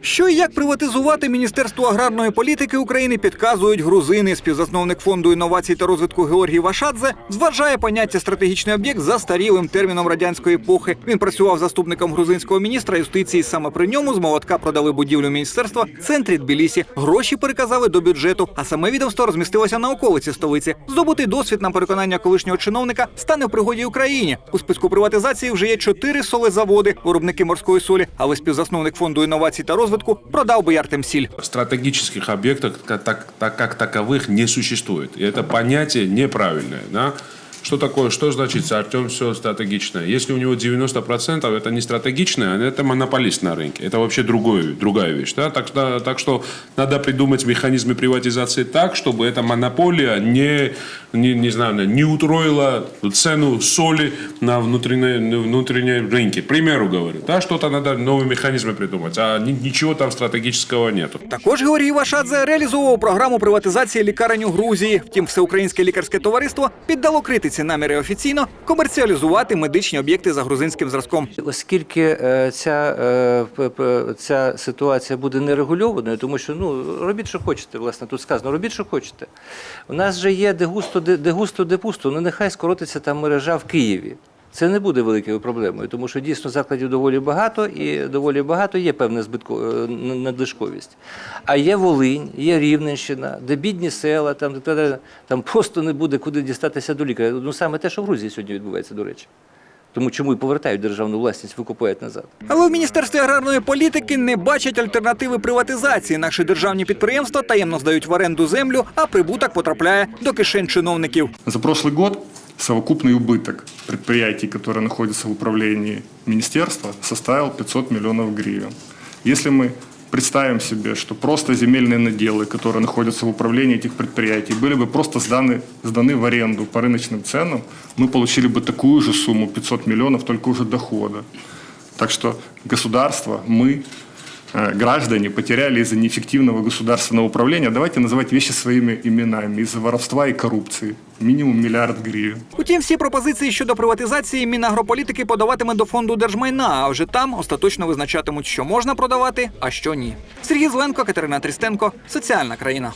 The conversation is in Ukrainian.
Що і як приватизувати Міністерство аграрної політики України підказують грузини. Співзасновник фонду інновацій та розвитку Георгій Вашадзе зважає поняття стратегічний об'єкт застарілим терміном радянської епохи. Він працював заступником грузинського міністра юстиції. Саме при ньому з молотка продали будівлю міністерства в центрі Тбілісі. Гроші переказали до бюджету, а саме відомство розмістилося на околиці столиці. Здобутий досвід на переконання колишнього чиновника стане в пригоді Україні. У списку приватизації вже є чотири солезаводи, виробники морської солі. Але співзасновник фонду інновацій та розвитку продав Бояртемсіль. стратегических объектов как, так, так как таковых не существует. И это понятие неправильное. Да? Что такое, что значит Артем все стратегичное? Если у него 90% это не стратегичное, а это монополист на рынке. Это вообще другое, другая вещь. Да? Так, что- так что надо придумать механизмы приватизации так, чтобы эта монополия не, не, не, знаю, не утроила цену соли на внутренней, на внутренней рынке. К примеру говорю. Да? Что-то надо новые механизмы придумать. А ни- ничего там стратегического нету. Також Георгій Вашадзе реалізовував програму приватизації лікарень у Грузії. Втім, всеукраїнське лікарське товариство піддало критиці наміри офіційно комерціалізувати медичні об'єкти за грузинським зразком. Оскільки е, ця, е, ця ситуація буде нерегульованою, тому що ну робіть, що хочете, власне, тут сказано, робіть, що хочете. У нас же є де густо, де густо, де пусто. Ну нехай скоротиться там мережа в Києві. Це не буде великою проблемою, тому що дійсно закладів доволі багато, і доволі багато є певна збитко, е, надлишковість. А є Волинь, є Рівненщина, де бідні села, там, та- та- там просто не буде куди дістатися до лікаря. Ну саме те, що в Грузії сьогодні відбувається, до речі. Тому чому і повертають державну власність, викупають назад. Але в міністерстві аграрної політики не бачать альтернативи приватизації. Наші державні підприємства таємно здають в оренду землю, а прибуток потрапляє до кишень чиновників. За прошлый год совокупный убыток предприятий, которые находятся в управлении министерства, составил 500 миллионов гривен. Если мы представим себе, что просто земельные наделы, которые находятся в управлении этих предприятий, были бы просто сданы, сданы в аренду по рыночным ценам, мы получили бы такую же сумму, 500 миллионов, только уже дохода. Так что государство, мы, граждане потеряли из-за неэффективного государственного управления. Давайте называть вещи своими именами. Из-за воровства и коррупции. Мінімум мільярд гривень. Утім, всі пропозиції щодо приватизації Мінагрополітики подаватиме до фонду держмайна, а вже там остаточно визначатимуть, що можна продавати, а що ні. Сергій Зленко, Катерина Трістенко, соціальна країна.